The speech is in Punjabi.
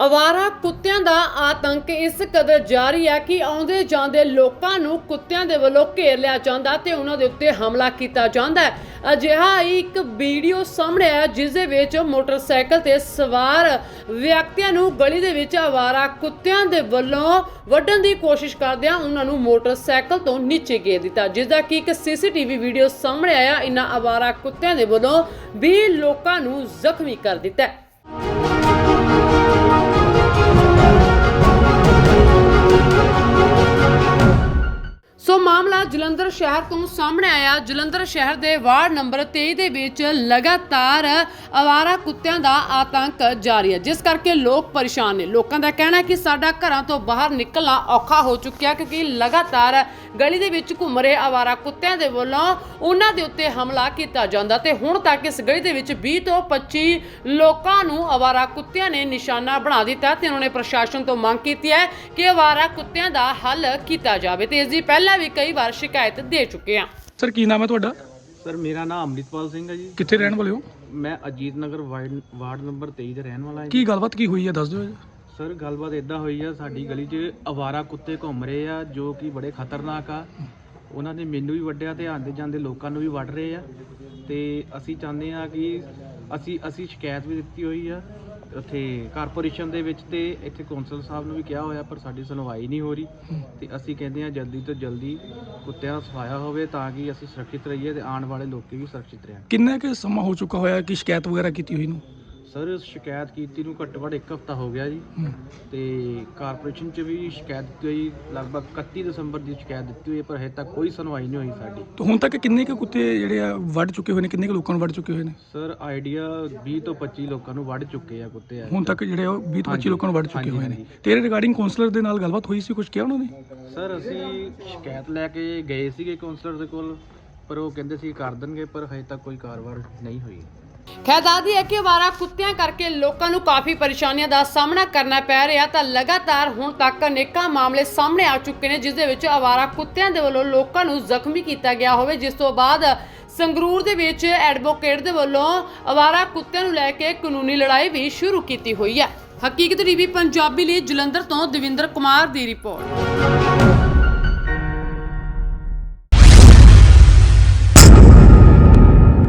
ਅਵਾਰਾ ਕੁੱਤਿਆਂ ਦਾ ਆਤੰਕ ਇਸ ਕਦਰ ਜਾਰੀ ਹੈ ਕਿ ਆਉਂਦੇ ਜਾਂਦੇ ਲੋਕਾਂ ਨੂੰ ਕੁੱਤਿਆਂ ਦੇ ਵੱਲੋਂ ਘੇਰ ਲਿਆ ਜਾਂਦਾ ਤੇ ਉਹਨਾਂ ਦੇ ਉੱਤੇ ਹਮਲਾ ਕੀਤਾ ਜਾਂਦਾ ਹੈ। ਅਜਿਹਾ ਹੀ ਇੱਕ ਵੀਡੀਓ ਸਾਹਮਣੇ ਆਇਆ ਜਿਸ ਦੇ ਵਿੱਚ ਮੋਟਰਸਾਈਕਲ ਤੇ ਸਵਾਰ ਵਿਅਕਤੀਆਂ ਨੂੰ ਗਲੀ ਦੇ ਵਿੱਚ ਅਵਾਰਾ ਕੁੱਤਿਆਂ ਦੇ ਵੱਲੋਂ ਵੱਢਣ ਦੀ ਕੋਸ਼ਿਸ਼ ਕਰਦਿਆਂ ਉਹਨਾਂ ਨੂੰ ਮੋਟਰਸਾਈਕਲ ਤੋਂ ਨੀਚੇ ਗੇਰ ਦਿੱਤਾ। ਜਿਸ ਦਾ ਕਿ ਇੱਕ ਸੀਸੀਟੀਵੀ ਵੀਡੀਓ ਸਾਹਮਣੇ ਆਇਆ, ਇਨ੍ਹਾਂ ਅਵਾਰਾ ਕੁੱਤਿਆਂ ਦੇ ਵੱਲੋਂ 20 ਲੋਕਾਂ ਨੂੰ ਜ਼ਖਮੀ ਕਰ ਦਿੱਤਾ ਮਾਮਲਾ ਜਲੰਧਰ ਸ਼ਹਿਰ ਤੋਂ ਸਾਹਮਣੇ ਆਇਆ। ਜਲੰਧਰ ਸ਼ਹਿਰ ਦੇ ਵਾਰਡ ਨੰਬਰ 23 ਦੇ ਵਿੱਚ ਲਗਾਤਾਰ ਅਵਾਰਾ ਕੁੱਤਿਆਂ ਦਾ ਆਤੰਕ ਜਾਰੀ ਹੈ। ਜਿਸ ਕਰਕੇ ਲੋਕ ਪਰੇਸ਼ਾਨ ਨੇ। ਲੋਕਾਂ ਦਾ ਕਹਿਣਾ ਹੈ ਕਿ ਸਾਡਾ ਘਰਾਂ ਤੋਂ ਬਾਹਰ ਨਿਕਲਣਾ ਔਖਾ ਹੋ ਚੁੱਕਿਆ ਕਿਉਂਕਿ ਲਗਾਤਾਰ ਗਲੀ ਦੇ ਵਿੱਚ ਘੁੰਮ ਰਹੇ ਅਵਾਰਾ ਕੁੱਤਿਆਂ ਦੇ ਵੱਲੋਂ ਉਹਨਾਂ ਦੇ ਉੱਤੇ ਹਮਲਾ ਕੀਤਾ ਜਾਂਦਾ ਤੇ ਹੁਣ ਤੱਕ ਇਸ ਗਲੀ ਦੇ ਵਿੱਚ 20 ਤੋਂ 25 ਲੋਕਾਂ ਨੂੰ ਅਵਾਰਾ ਕੁੱਤਿਆਂ ਨੇ ਨਿਸ਼ਾਨਾ ਬਣਾ ਦਿੱਤਾ ਤੇ ਉਹਨਾਂ ਨੇ ਪ੍ਰਸ਼ਾਸਨ ਤੋਂ ਮੰਗ ਕੀਤੀ ਹੈ ਕਿ ਅਵਾਰਾ ਕੁੱਤਿਆਂ ਦਾ ਹੱਲ ਕੀਤਾ ਜਾਵੇ ਤੇ ਇਸ ਦੀ ਪਹਿਲਾਂ ਵੀ ਕਈ ਵਾਰ ਸ਼ਿਕਾਇਤ ਦੇ ਚੁੱਕੇ ਹਾਂ। ਸਰ ਕੀ ਨਾਮ ਹੈ ਤੁਹਾਡਾ? ਸਰ ਮੇਰਾ ਨਾਮ ਅੰਮ੍ਰਿਤਪਾਲ ਸਿੰਘ ਹੈ ਜੀ। ਕਿੱਥੇ ਰਹਿਣ ਵਾਲੇ ਹੋ? ਮੈਂ Ajit Nagar ward ward number 23 ਦੇ ਰਹਿਣ ਵਾਲਾ ਹਾਂ। ਕੀ ਗੱਲਬਾਤ ਕੀ ਹੋਈ ਹੈ? ਦੱਸ ਦਿਓ ਜੀ। ਸਰ ਗੱਲਬਾਤ ਇਦਾਂ ਹੋਈ ਆ ਸਾਡੀ ਗਲੀ 'ਚ ਅਵਾਰਾ ਕੁੱਤੇ ਘੁੰਮ ਰਹੇ ਆ ਜੋ ਕਿ ਬੜੇ ਖਤਰਨਾਕ ਆ। ਉਹਨਾਂ ਨੇ ਮੈਨੂੰ ਵੀ ਵੱਢਿਆ ਤੇ ਆਂਦੇ ਜਾਂਦੇ ਲੋਕਾਂ ਨੂੰ ਵੀ ਵੱਢ ਰਹੇ ਆ। ਤੇ ਅਸੀਂ ਚਾਹੁੰਦੇ ਆ ਕਿ ਅਸੀਂ ਅਸੀਂ ਸ਼ਿਕਾਇਤ ਵੀ ਦਿੱਤੀ ਹੋਈ ਆ, ਉੱਥੇ ਕਾਰਪੋਰੇਸ਼ਨ ਦੇ ਵਿੱਚ ਤੇ ਇੱਥੇ ਕੌਂਸਲ ਸਾਹਿਬ ਨੂੰ ਵੀ ਕਿਹਾ ਹੋਇਆ, ਪਰ ਸਾਡੀ ਸੁਣਵਾਈ ਨਹੀਂ ਹੋ ਰਹੀ। ਤੇ ਅਸੀਂ ਕਹਿੰਦੇ ਆ ਜਲਦੀ ਤੋਂ ਜਲਦੀ ਕੁੱਤਿਆਂ ਦਾ ਸਫਾਇਆ ਹੋਵੇ ਤਾਂ ਕਿ ਅਸੀਂ ਸੁਰੱਖਿਅਤ ਰਹੀਏ ਤੇ ਆਉਣ ਵਾਲੇ ਲੋਕੀ ਵੀ ਸੁਰੱਖਿਅਤ ਰਹਿਣ। ਕਿੰਨਾ ਕੁ ਸਮਾਂ ਹੋ ਚੁੱਕਾ ਹੋਇਆ ਕਿ ਸ਼ਿਕਾਇਤ ਵਗੈਰਾ ਕੀਤੀ ਹੋਈ ਨੂੰ? ਸਰ ਸ਼ਿਕਾਇਤ ਕੀਤੀ ਨੂੰ ਘੱਟੋ ਘੱਟ ਇੱਕ ਹਫਤਾ ਹੋ ਗਿਆ ਜੀ। ਤੇ ਕਾਰਪੋਰੇਸ਼ਨ ਚ ਵੀ ਸ਼ਿਕਾਇਤ ਦਿੱਤੀ ਹੋਈ ਲਗਭਗ 31 ਦਸੰਬਰ ਦੀ ਸ਼ਿਕਾਇਤ ਦਿੱਤੀ ਹੋਈ ਹੈ, ਪਰ ਹਜੇ ਤੱਕ ਕੋਈ ਸੁਣਵਾਈ ਨਹੀਂ ਹੋਈ ਸਾਡੀ। ਤੇ ਹੁਣ ਤੱਕ ਕਿੰਨੇ ਕੁ ਕੁੱਤੇ ਜਿਹੜੇ ਆ ਵੱਢ ਚੁੱਕੇ ਹੋਏ ਨੇ? ਕਿੰਨੇ ਕੁ ਲੋਕਾਂ ਨੂੰ ਵੱਢ ਚੁੱਕੇ ਹੋਏ ਨੇ? ਸਰ ਆਈਡੀਆ 20 ਤੋਂ 25 ਲੋਕਾਂ ਨੂੰ ਵੱਢ ਚੁੱਕੇ ਆ ਕੁੱਤੇ ਆ। ਹੁਣ ਤੱਕ ਜਿਹੜੇ ਆ ਉਹ 20 ਤੋਂ 25 ਹਾਂਜੀ। ਲੋਕਾਂ ਨੂੰ ਵੱਢ ਚੁੱਕੇ ਹੋਏ ਨੇ। ਤੇਰੇ ਰਿਗਾਰਡਿੰਗ ਕਾਉਂਸਲਰ ਦੇ ਨਾਲ ਗੱਲਬਾਤ ਹੋਈ ਸੀ ਕੁਝ ਕਿਹਾ ਉਹਨਾਂ ਨੇ? ਸਰ ਅਸੀਂ ਸ਼ਿਕਾਇਤ ਲੈ ਕੇ ਗਏ ਸੀਗੇ ਕਾਉਂਸਲਰ ਦੇ ਕੋਲ ਪਰ ਉਹ ਕਹਿੰਦੇ ਸੀ ਕਰ ਦੇਣਗੇ ਪਰ ਹਜੇ ਤੱਕ ਕੋਈ ਕਾਰਵਾਈ ਨਹੀਂ ਹੋਈ। ਖੈਰ ਦੱਸਦੀ ਹੈ ਕਿ ਅਵਾਰਾ ਕੁੱਤਿਆਂ ਕਰਕੇ ਲੋਕਾਂ ਨੂੰ ਕਾਫੀ ਪਰੇਸ਼ਾਨੀਆਂ ਦਾ ਸਾਹਮਣਾ ਕਰਨਾ ਪੈ ਰਿਹਾ, ਤਾਂ ਲਗਾਤਾਰ ਹੁਣ ਤੱਕ ਅਨੇਕਾਂ ਮਾਮਲੇ ਸਾਹਮਣੇ ਆ ਚੁੱਕੇ ਨੇ, ਜਿਸ ਦੇ ਵਿੱਚ ਅਵਾਰਾ ਕੁੱਤਿਆਂ ਦੇ ਵੱਲੋਂ ਲੋਕਾਂ ਨੂੰ ਜ਼ਖਮੀ ਕੀਤਾ ਗਿਆ ਹੋਵੇ। ਜਿਸ ਤੋਂ ਬਾਅਦ ਸੰਗਰੂਰ ਦੇ ਵਿੱਚ ਐਡਵੋਕੇਟ ਦੇ ਵੱਲੋਂ ਅਵਾਰਾ ਕੁੱਤਿਆਂ ਨੂੰ ਲੈ ਕੇ ਕਾਨੂੰਨੀ ਲੜਾਈ ਵੀ ਸ਼ੁਰੂ ਕੀਤੀ ਹੋਈ ਹੈ। ਹਕੀਕਤ ਟੀਵੀ ਪੰਜਾਬੀ ਲਈ ਜਲੰਧਰ ਤੋਂ ਦਵਿੰਦਰ ਕੁਮਾਰ ਦੀ ਰਿਪੋਰਟ।